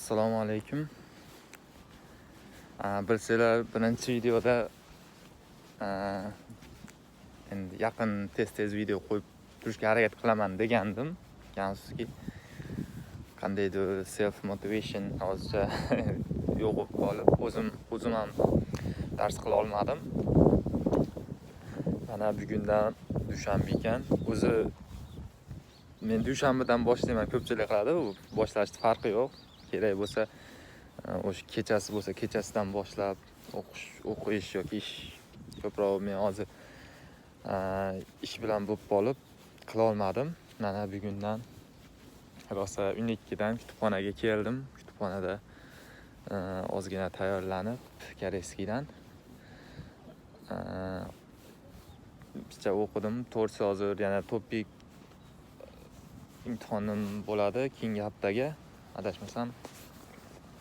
assalomu alaykum Aa, bilsanglar birinchi videoda aa, endi yaqin tez tez video qo'yib turishga harakat qilaman degandim. Gansizki qandaydir self motivation hozircha yo'q bo'lib qolib o'zim o'zim ham dars qila olmadim. Mana bugundan dushanba ekan. O'zi men dushanbadan boshlayman ko'pchilik qiladi u boshlashni farqi yo'q kerak bo'lsa e, o'sha kechasi bo'lsa kechasidan boshlab o'qish o'qish yoki ish ko'proq men hozir e, ish bilan bo'lib qolib qilolmadim mana bugundan rosa o'n ikkidan kutubxonaga keldim. Kutubxonada e, ozgina tayyorlanib koreyskiydan picha o'qidim. To'rt hozir yana topik imtihonim bo'ladi keyingi haftaga adashmasam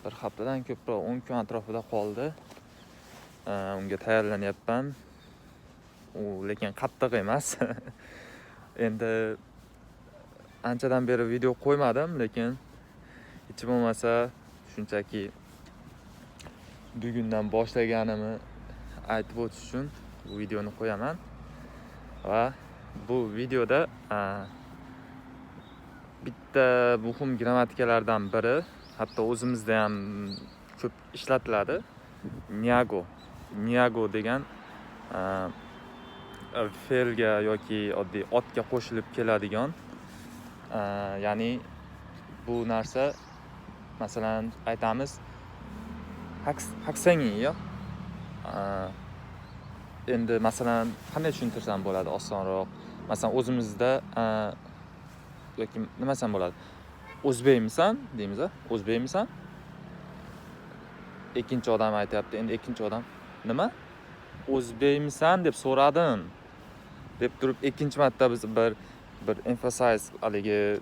bir haftadan ko'proq o'n kun atrofida qoldi. Ee, unga tayyorlanyapman. U lekin qattiq emas. Endi anchadan beri video qo'ymadim lekin hech bo'lmasa shunchaki bugundan boshlaganimni aytib o'tish uchun videoni qo'yaman. Va bu videoda bitta muhim grammatikalardan biri hatto o'zimizda ham ko'p ishlatiladi. Niago. Niago degan fe'lga yoki oddiy otga qo'shilib keladigan ya'ni bu narsa masalan aytamiz "Haks- haksangyi yo. Endi masalan qanday tushuntirsam bo'ladi osonroq? Masalan o'zimizda yoki nima desam bo'ladi o'zbekmisan deymiz o'zbekmisan ikkinchi odam aytyapti endi ikkinchi odam nima o'zbekmisan deb so'radim deb turib ikkinchi marta biz bir bir emphasize haligi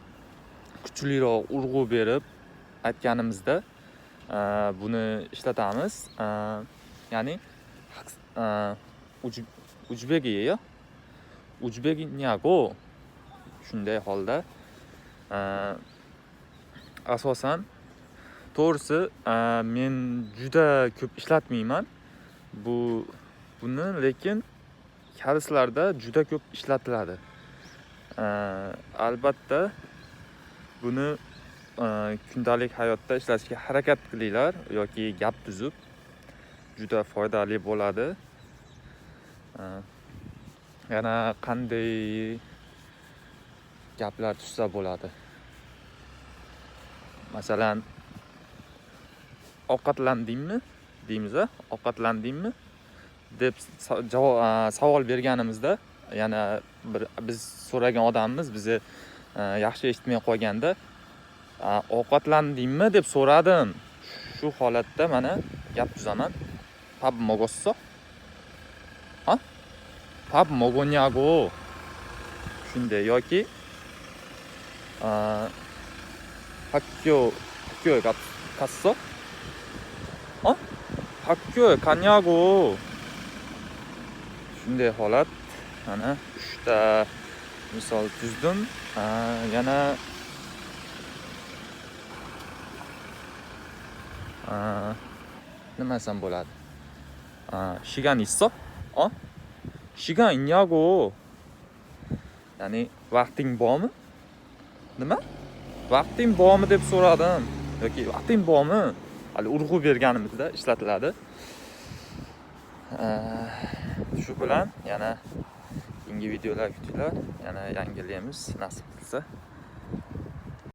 kuchliroq urg'u berib aytganimizda e, buni ishlatamiz. E, ya'ni e, uchbegi uchbegi shunday holda asosan to'g'risi a, men juda ko'p ishlatmayman. Bu buni lekin koreyslarda juda ko'p ishlatiladi. A, albatta buni a, kundalik hayotda ishlatishga harakat qilinglar yoki gap tuzib juda foydali bo'ladi. A, yana qanday gaplar tuzsa bo'ladi. Masalan ovqatlandingmi? Deymiz a ovqatlandingmi? Deb javob savol berganimizda yana bir biz so'ragan odamimiz bizni yaxshi eshitmay qolganda ovqatlandingmi deb so'radim. Shu holatda mana gap tuzaman. Pab mogosso. Pab mogo냐고 shunday yoki 아, 학교 학교에 갔, 갔어? 어? 학교에 갔냐고 shunday holat mana uchta misol tuzdim 아, yana 아, nima desam bo'ladi 아, 시간 있어? 어? 시간 있냐고 ya'ni vaqting bormi nima? Vaqting bormi deb so'radim. Yoki vaqting bormi hali urg'u berganimizda ishlatiladi. Eh, shu bilan yana keyingi videolar kutinglar yana yangilaymiz nasib qilsa